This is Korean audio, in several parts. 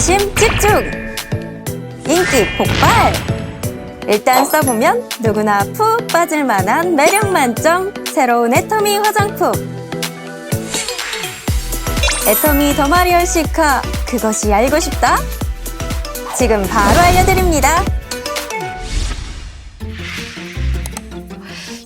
관심 집중! 인기 폭발! 일단 써보면 누구나 푹 빠질 만한 매력 만점 새로운 애터미 화장품. 애터미 더마리얼 시카 그것이 알고 싶다? 지금 바로 알려드립니다.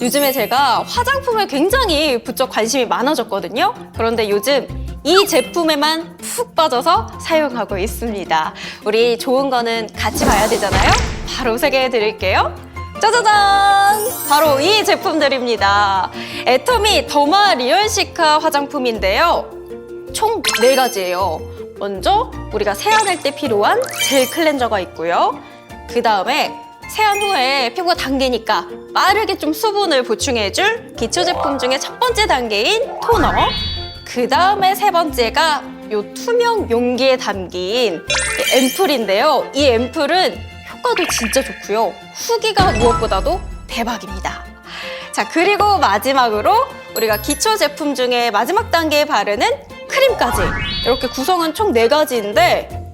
요즘에 제가 화장품에 굉장히 부쩍 관심이 많아졌거든요. 그런데 요즘 이 제품에만 푹 빠져서 사용하고 있습니다. 우리 좋은 거는 같이 봐야 되잖아요? 바로 소개해 드릴게요. 짜자잔! 바로 이 제품들입니다. 애터미 더마 리얼시카 화장품인데요. 총 네가지예요 먼저 우리가 세안할 때 필요한 젤 클렌저가 있고요. 그 다음에 세안 후에 피부가 당기니까 빠르게 좀 수분을 보충해줄 기초 제품 중에 첫 번째 단계인 토너. 그 다음에 세 번째가 요 투명 용기에 담긴 이 앰플인데요. 이 앰플은 효과도 진짜 좋고요. 후기가 무엇보다도 대박입니다. 자, 그리고 마지막으로 우리가 기초 제품 중에 마지막 단계에 바르는 크림까지 이렇게 구성은 총 네가지인데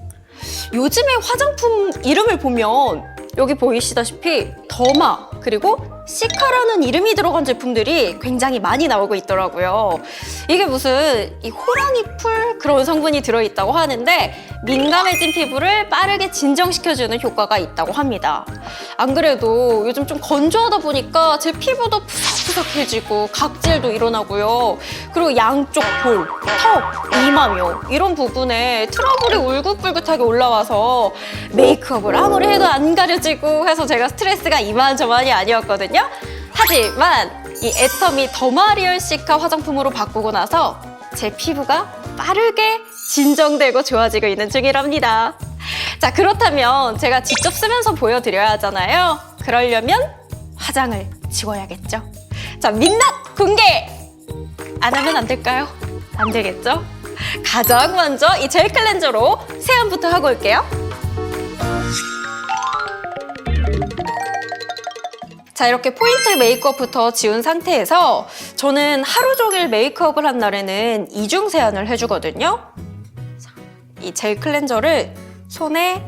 요즘에 화장품 이름을 보면 여기 보이시다시피 더마 그리고 시카라는 이름이 들어간 제품들이 굉장히 많이 나오고 있더라고요. 이게 무슨 이 호랑이 풀 그런 성분이 들어있다고 하는데 민감해진 피부를 빠르게 진정시켜주는 효과가 있다고 합니다. 안 그래도 요즘 좀 건조하다 보니까 제 피부도 푸석푸석해지고 각질도 일어나고요. 그리고 양쪽 볼, 턱, 이마며 이런 부분에 트러블이 울긋불긋하게 올라와서 메이크업을 아무리 해도 안 가려지고 해서 제가 스트레스가 이만저만이 아니었거든요. 하지만 이 애터미 더마리얼 시카 화장품으로 바꾸고 나서 제 피부가 빠르게 진정되고 좋아지고 있는 중이랍니다. 자, 그렇다면 제가 직접 쓰면서 보여드려야 하잖아요. 그러려면 화장을 지워야겠죠. 자, 민낯 공개! 안 하면 안 될까요? 안 되겠죠? 가장 먼저 이 젤 클렌저로 세안부터 하고 올게요. 자, 이렇게 포인트 메이크업부터 지운 상태에서 저는 하루 종일 메이크업을 한 날에는 이중 세안을 해주거든요. 이 젤 클렌저를 손에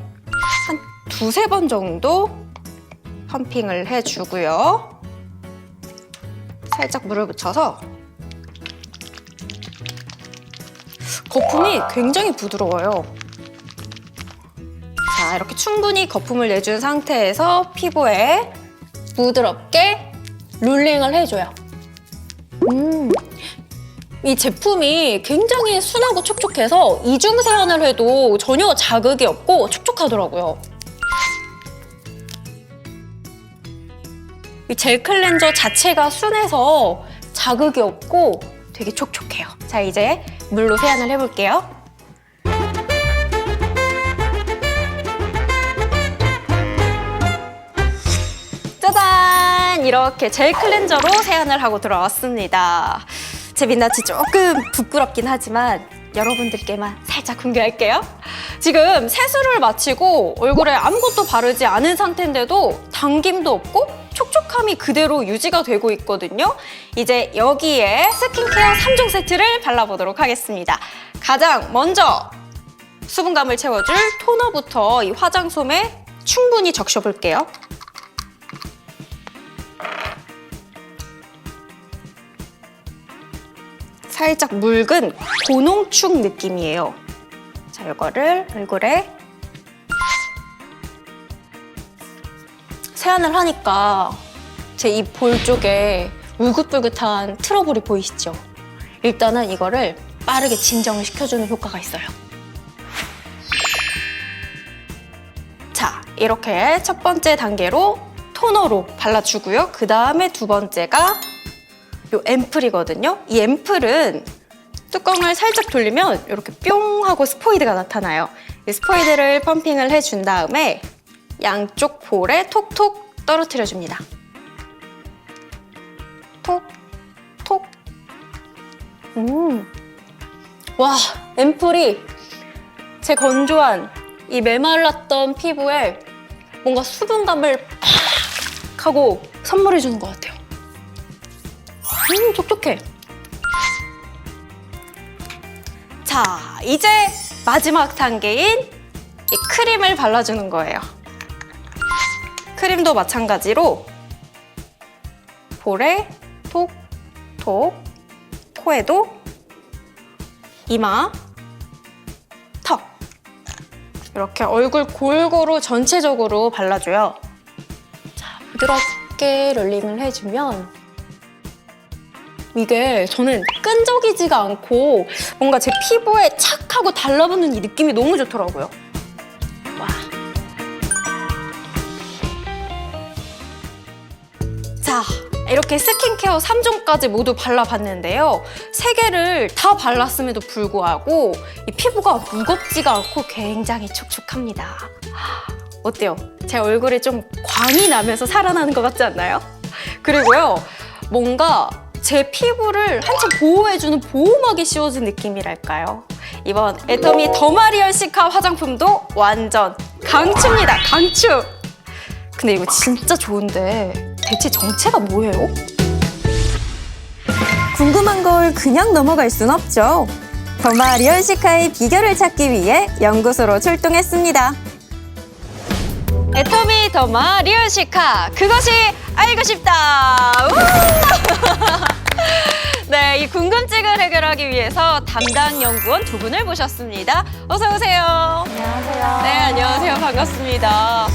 한 두세 번 정도 펌핑을 해주고요. 살짝 물을 묻혀서 거품이 굉장히 부드러워요. 자, 이렇게 충분히 거품을 내준 상태에서 피부에 부드럽게 롤링을 해줘요. 음, 이 제품이 굉장히 순하고 촉촉해서 이중 세안을 해도 전혀 자극이 없고 촉촉하더라고요. 이 젤 클렌저 자체가 순해서 자극이 없고 되게 촉촉해요. 자, 이제 물로 세안을 해볼게요. 짜잔! 이렇게 젤 클렌저로 세안을 하고 들어왔습니다. 제 민낯이 조금 부끄럽긴 하지만 여러분들께만 살짝 공개할게요. 지금 세수를 마치고 얼굴에 아무것도 바르지 않은 상태인데도 당김도 없고 촉촉함이 그대로 유지가 되고 있거든요. 이제 여기에 스킨케어 3종 세트를 발라보도록 하겠습니다. 가장 먼저 수분감을 채워줄 토너부터 이 화장솜에 충분히 적셔볼게요. 살짝 묽은 고농축 느낌이에요. 자, 이거를 얼굴에 세안을 하니까 제이볼 쪽에 울긋불긋한 트러블이 보이시죠? 일단은 이거를 빠르게 진정을 시켜주는 효과가 있어요. 자, 이렇게 첫 번째 단계로 토너로 발라주고요. 그 다음에 두 번째가 요 앰플이거든요. 이 앰플은 뚜껑을 살짝 돌리면 이렇게 뿅 하고 스포이드가 나타나요. 이 스포이드를 펌핑을 해준 다음에 양쪽 볼에 톡톡 떨어뜨려 줍니다. 톡, 톡. 음. 와, 앰플이 제 건조한 이 메말랐던 피부에 뭔가 수분감을 팍 하고 선물해 주는 것 같아요. 음, 촉촉해. 자, 이제 마지막 단계인 이 크림을 발라주는 거예요. 크림도 마찬가지로 볼에 톡톡 코에도 이마 턱 이렇게 얼굴 골고루 전체적으로 발라줘요. 자, 부드럽게 롤링을 해주면 이게 저는 끈적이지가 않고 뭔가 제 피부에 착 하고 달라붙는 이 느낌이 너무 좋더라고요. 와. 자, 이렇게 스킨케어 3종까지 모두 발라봤는데요. 세 개를 다 발랐음에도 불구하고 이 피부가 무겁지가 않고 굉장히 촉촉합니다. 어때요? 제 얼굴에 좀 광이 나면서 살아나는 것 같지 않나요? 그리고요, 뭔가 제 피부를 한참 보호해주는 보호막이 씌워진 느낌이랄까요? 이번 애터미 더마리얼 시카 화장품도 완전 강추입니다, 강추! 근데 이거 진짜 좋은데 대체 정체가 뭐예요? 궁금한 걸 그냥 넘어갈 순 없죠. 더마 리얼 시카의 비결을 찾기 위해 연구소로 출동했습니다. 애터미 더마 리얼 시카 그것이 알고 싶다. 네, 이 궁금증을 해결하기 위해서 담당 연구원 두 분을 모셨습니다. 어서 오세요. 안녕하세요. 네, 안녕하세요. 반갑습니다.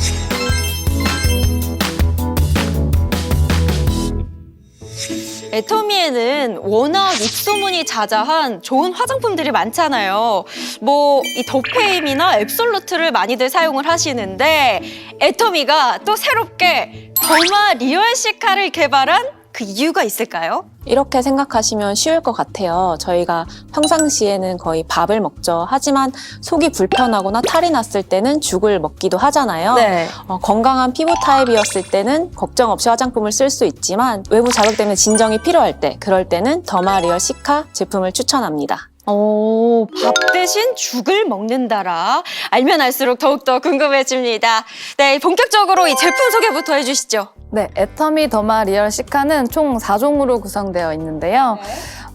애터미에는 워낙 입소문이 자자한 좋은 화장품들이 많잖아요. 뭐, 이 더페임이나 앱솔루트를 많이들 사용을 하시는데, 애터미가 또 새롭게 더마 리얼 시카를 개발한 그 이유가 있을까요? 이렇게 생각하시면 쉬울 것 같아요. 저희가 평상시에는 거의 밥을 먹죠. 하지만 속이 불편하거나 탈이 났을 때는 죽을 먹기도 하잖아요. 네. 어, 건강한 피부 타입이었을 때는 걱정 없이 화장품을 쓸 수 있지만 외부 자극 때문에 진정이 필요할 때 그럴 때는 더마리얼 시카 제품을 추천합니다. 오, 밥 대신 죽을 먹는다라. 알면 알수록 더욱더 궁금해집니다. 네, 본격적으로 이 제품 소개부터 해주시죠. 네, 애터미 더마 리얼 시카는 총 4종으로 구성되어 있는데요.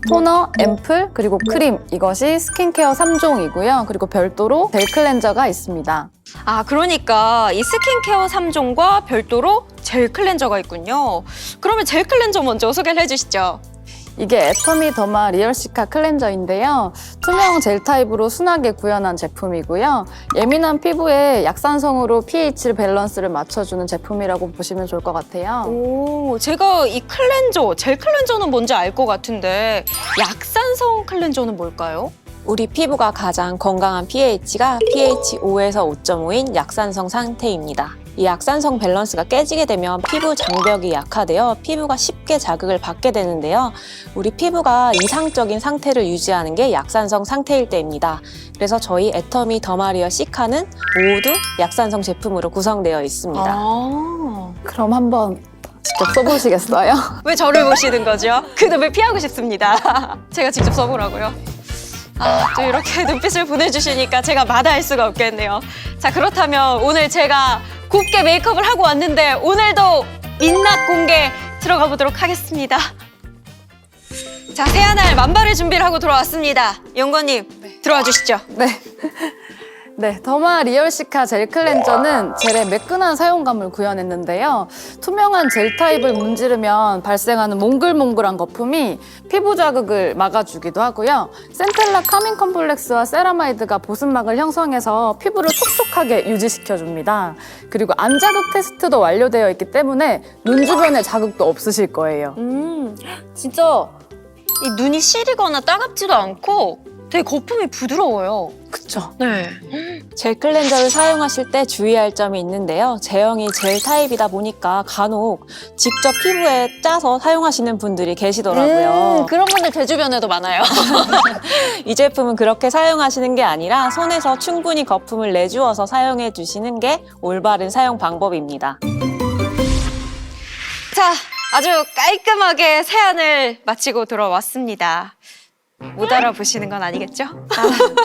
토너, 앰플, 그리고 크림 이것이 스킨케어 3종이고요. 그리고 별도로 젤 클렌저가 있습니다. 아, 그러니까 이 스킨케어 3종과 별도로 젤 클렌저가 있군요. 그러면 젤 클렌저 먼저 소개를 해주시죠. 이게 애터미 더마 리얼 시카 클렌저인데요. 투명 젤 타입으로 순하게 구현한 제품이고요. 예민한 피부에 약산성으로 pH 밸런스를 맞춰주는 제품이라고 보시면 좋을 것 같아요. 오, 제가 이 클렌저, 젤 클렌저는 뭔지 알 것 같은데 약산성 클렌저는 뭘까요? 우리 피부가 가장 건강한 pH가 pH 5에서 5.5인 약산성 상태입니다. 이 약산성 밸런스가 깨지게 되면 피부 장벽이 약화되어 피부가 쉽게 자극을 받게 되는데요. 우리 피부가 이상적인 상태를 유지하는 게 약산성 상태일 때입니다. 그래서 저희 애터미 더마리어 시카는 모두 약산성 제품으로 구성되어 있습니다. 아, 그럼 한번 직접 써보시겠어요? 왜 저를 보시는 거죠? 그 눈을 피하고 싶습니다. 제가 직접 써보라고요. 아, 또 이렇게 눈빛을 보내주시니까 제가 마다할 수가 없겠네요. 자, 그렇다면 오늘 제가 곱게 메이크업을 하고 왔는데 오늘도 민낯 공개 들어가 보도록 하겠습니다. 자, 새하늘 만발의 준비를 하고 돌아왔습니다. 연구원님, 들어와 주시죠. 네. 네, 더마 리얼 시카 젤 클렌저는 젤의 매끈한 사용감을 구현했는데요. 투명한 젤 타입을 문지르면 발생하는 몽글몽글한 거품이 피부 자극을 막아주기도 하고요. 센텔라 카밍 컴플렉스와 세라마이드가 보습막을 형성해서 피부를 촉촉하게 유지시켜줍니다. 그리고 안자극 테스트도 완료되어 있기 때문에 눈 주변에 자극도 없으실 거예요. 음, 진짜 이 눈이 시리거나 따갑지도 않고 되게 거품이 부드러워요. 그쵸? 네. 젤 클렌저를 사용하실 때 주의할 점이 있는데요. 제형이 젤 타입이다 보니까 간혹 직접 피부에 짜서 사용하시는 분들이 계시더라고요. 음, 그런 분들 제 주변에도 많아요. 이 제품은 그렇게 사용하시는 게 아니라 손에서 충분히 거품을 내주어서 사용해 주시는 게 올바른 사용 방법입니다. 자, 아주 깔끔하게 세안을 마치고 들어왔습니다. 못 알아보시는 건 아니겠죠?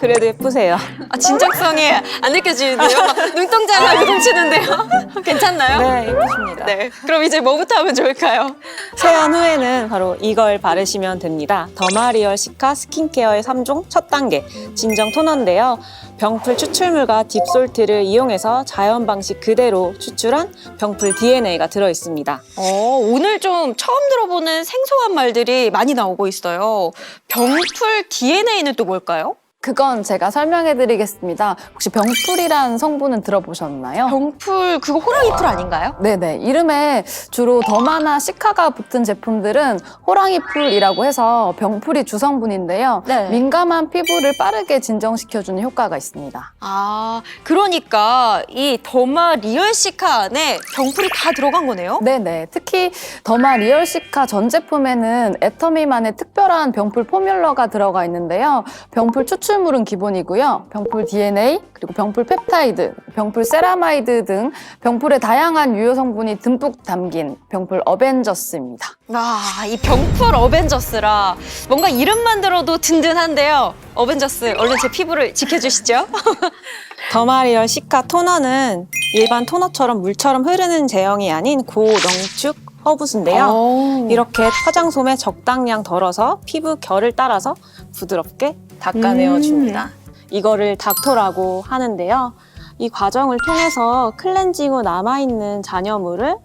그래도 예쁘세요. 아, 진정성이 안 느껴지는데요? 막 눈동자가 요동치는데요? 괜찮나요? 네, 예쁘십니다. 네. 그럼 이제 뭐부터 하면 좋을까요? 세안 후에는 바로 이걸 바르시면 됩니다. 더마리얼 시카 스킨케어의 3종 첫 단계 진정 토너인데요. 병풀 추출물과 딥솔트를 이용해서 자연 방식 그대로 추출한 병풀 DNA가 들어 있습니다. 어, 오늘 좀 처음 들어보는 생소한 말들이 많이 나오고 있어요. 병풀 DNA는 또 뭘까요? 그건 제가 설명해 드리겠습니다. 혹시 병풀이란 성분은 들어보셨나요? 병풀 그거 호랑이 풀 아닌가요? 네네. 이름에 주로 더마나 시카가 붙은 제품들은 호랑이 풀이라고 해서 병풀이 주성분인데요. 네. 민감한 피부를 빠르게 진정시켜주는 효과가 있습니다. 아, 그러니까 이 더마 리얼 시카 안에 병풀이 다 들어간 거네요? 네네. 특히 더마 리얼 시카 전 제품에는 애터미만의 특별한 병풀 포뮬러가 들어가 있는데요. 병풀 추출 물은 기본이고요. 병풀 DNA, 그리고 병풀 펩타이드, 병풀 세라마이드 등 병풀의 다양한 유효 성분이 듬뿍 담긴 병풀 어벤져스입니다. 와, 이 병풀 어벤져스라 뭔가 이름만 들어도 든든한데요. 어벤져스, 얼른 제 피부를 지켜주시죠. 더마리얼 시카 토너는 일반 토너처럼 물처럼 흐르는 제형이 아닌 고농축 허브수인데요. 이렇게 화장솜에 적당량 덜어서 피부 결을 따라서 부드럽게 닦아내어 줍니다. 이거를 닥터라고 하는데요. 이 과정을 통해서 클렌징 후 남아있는 잔여물을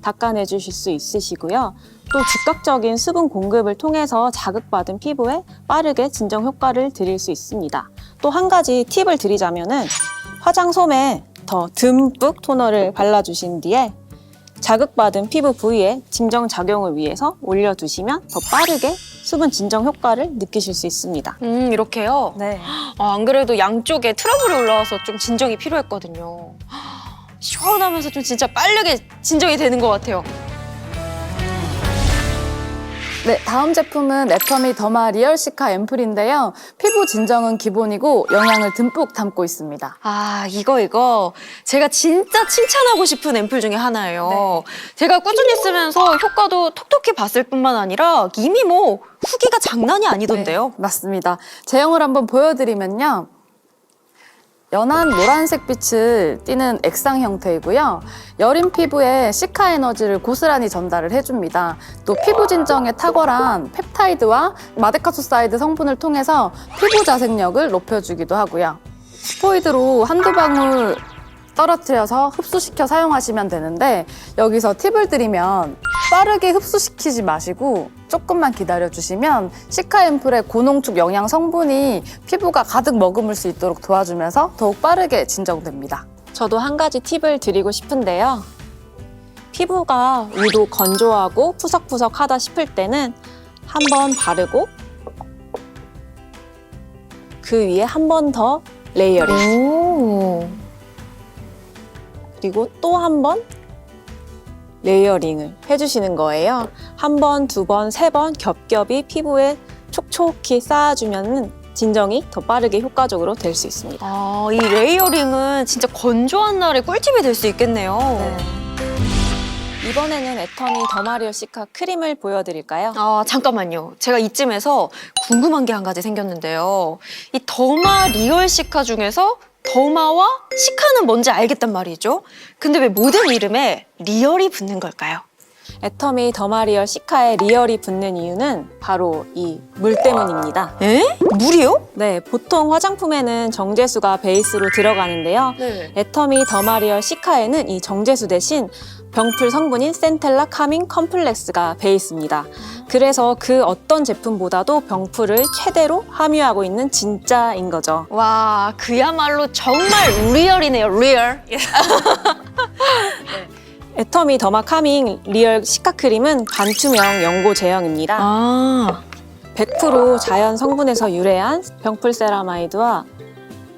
닦아내 주실 수 있으시고요. 또 즉각적인 수분 공급을 통해서 자극받은 피부에 빠르게 진정 효과를 드릴 수 있습니다. 또 한 가지 팁을 드리자면은 화장솜에 더 듬뿍 토너를 발라주신 뒤에 자극받은 피부 부위에 진정 작용을 위해서 올려두시면 더 빠르게 수분 진정 효과를 느끼실 수 있습니다. 음, 이렇게요? 네. 아, 안 그래도 양쪽에 트러블이 올라와서 좀 진정이 필요했거든요. 시원하면서 좀 진짜 빠르게 진정이 되는 것 같아요. 네, 다음 제품은 애터미 더마 리얼 시카 앰플인데요. 피부 진정은 기본이고 영양을 듬뿍 담고 있습니다. 아, 이거, 이거. 제가 진짜 칭찬하고 싶은 앰플 중에 하나예요. 제가 꾸준히 쓰면서 효과도 톡톡히 봤을 뿐만 아니라 이미 뭐 후기가 장난이 아니던데요. 네, 맞습니다. 제형을 한번 보여드리면요. 연한 노란색 빛을 띠는 액상 형태이고요. 여린 피부에 시카 에너지를 고스란히 전달을 해줍니다. 또 피부 진정에 탁월한 펩타이드와 마데카소사이드 성분을 통해서 피부 자생력을 높여주기도 하고요. 스포이드로 한두 방울 떨어뜨려서 흡수시켜 사용하시면 되는데 여기서 팁을 드리면 빠르게 흡수시키지 마시고 조금만 기다려 주시면 시카앰플의 고농축 영양 성분이 피부가 가득 머금을 수 있도록 도와주면서 더욱 빠르게 진정됩니다. 저도 한 가지 팁을 드리고 싶은데요. 피부가 유독 건조하고 푸석푸석하다 싶을 때는 한 번 바르고 그 위에 한 번 더 레이어링 오. 그리고 또 한 번 레이어링을 해주시는 거예요. 한 번, 두 번, 세 번 겹겹이 피부에 촉촉히 쌓아주면 진정이 더 빠르게 효과적으로 될 수 있습니다. 아, 이 레이어링은 진짜 건조한 날에 꿀팁이 될 수 있겠네요. 이번에는 애터미 더마리얼 시카 크림을 보여드릴까요? 아, 잠깐만요. 제가 이쯤에서 궁금한 게 한 가지 생겼는데요. 이 더마 리얼 시카 중에서 더마와 시카는 뭔지 알겠단 말이죠. 근데 왜 모든 이름에 리얼이 붙는 걸까요? 애터미 더마리얼 시카에 리얼이 붙는 이유는 바로 이 물 때문입니다. 에? 물이요? 네, 보통 화장품에는 정제수가 베이스로 들어가는데요. 네. 애터미 더마리얼 시카에는 이 정제수 대신 병풀 성분인 센텔라 카밍 컴플렉스가 베이스입니다. 그래서 그 어떤 제품보다도 병풀을 최대로 함유하고 있는 진짜인 거죠. 와, 그야말로 정말 리얼이네요, 리얼. 애터미 더마 카밍 리얼 시카 크림은 반투명 연고 제형입니다. 아. 100% 자연 성분에서 유래한 병풀 세라마이드와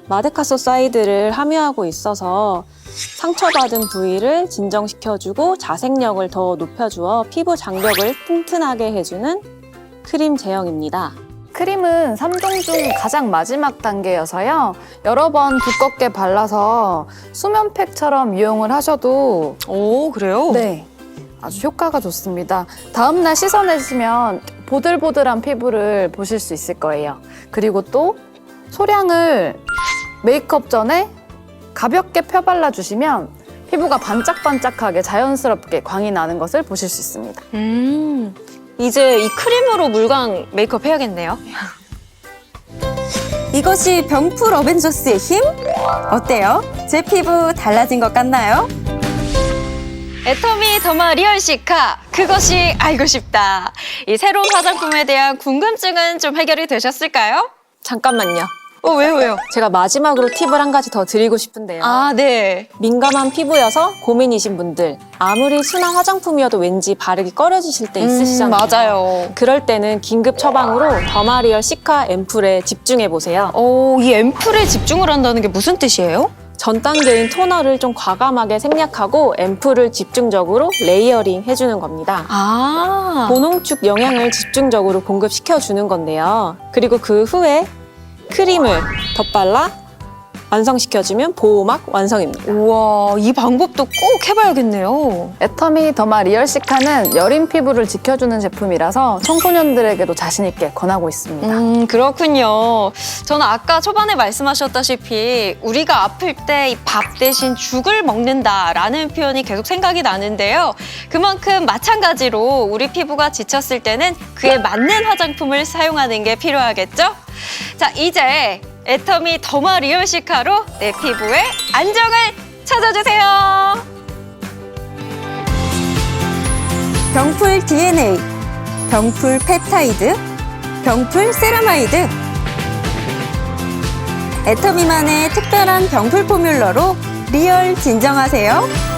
마데카소 사이드를 함유하고 있어서 상처받은 부위를 진정시켜주고 자생력을 더 높여주어 피부 장벽을 튼튼하게 해주는 크림 제형입니다. 크림은 3종 중 가장 마지막 단계여서요. 여러 번 두껍게 발라서 수면팩처럼 이용을 하셔도 오, 그래요? 네. 아주 효과가 좋습니다. 다음날 씻어내시면 보들보들한 피부를 보실 수 있을 거예요. 그리고 또 소량을 메이크업 전에 가볍게 펴발라 주시면 피부가 반짝반짝하게 자연스럽게 광이 나는 것을 보실 수 있습니다. 음, 이제 이 크림으로 물광 메이크업 해야겠네요. 이것이 병풀 어벤져스의 힘? 어때요? 제 피부 달라진 것 같나요? 애터미 더마 리얼 시카 그것이 알고 싶다. 이 새로운 화장품에 대한 궁금증은 좀 해결이 되셨을까요? 잠깐만요. 어 왜요 왜요? 제가 마지막으로 팁을 한 가지 더 드리고 싶은데요. 아 네. 민감한 피부여서 고민이신 분들 아무리 순한 화장품이어도 왠지 바르기 꺼려지실 때 있으시잖아요. 음, 맞아요. 그럴 때는 긴급 처방으로 더마리얼 시카 앰플에 집중해 보세요. 오, 이 앰플에 집중을 한다는 게 무슨 뜻이에요? 전 단계인 토너를 좀 과감하게 생략하고 앰플을 집중적으로 레이어링 해주는 겁니다. 아. 고농축 영양을 집중적으로 공급시켜 주는 건데요. 그리고 그 후에 크림을 덧발라 완성시켜주면 보호막 완성입니다. 우와, 이 방법도 꼭 해봐야겠네요. 애터미 더마 리얼 시카는 여린 피부를 지켜주는 제품이라서 청소년들에게도 자신 있게 권하고 있습니다. 음, 그렇군요. 저는 아까 초반에 말씀하셨다시피 우리가 아플 때이밥 대신 죽을 먹는다라는 표현이 계속 생각이 나는데요. 그만큼 마찬가지로 우리 피부가 지쳤을 때는 그에 맞는 화장품을 사용하는 게 필요하겠죠? 자, 이제 애터미 더마 리얼 시카로 내 피부의 안정을 찾아주세요. 병풀 DNA, 병풀 펩타이드, 병풀 세라마이드. 애터미만의 특별한 병풀 포뮬러로 리얼 진정하세요.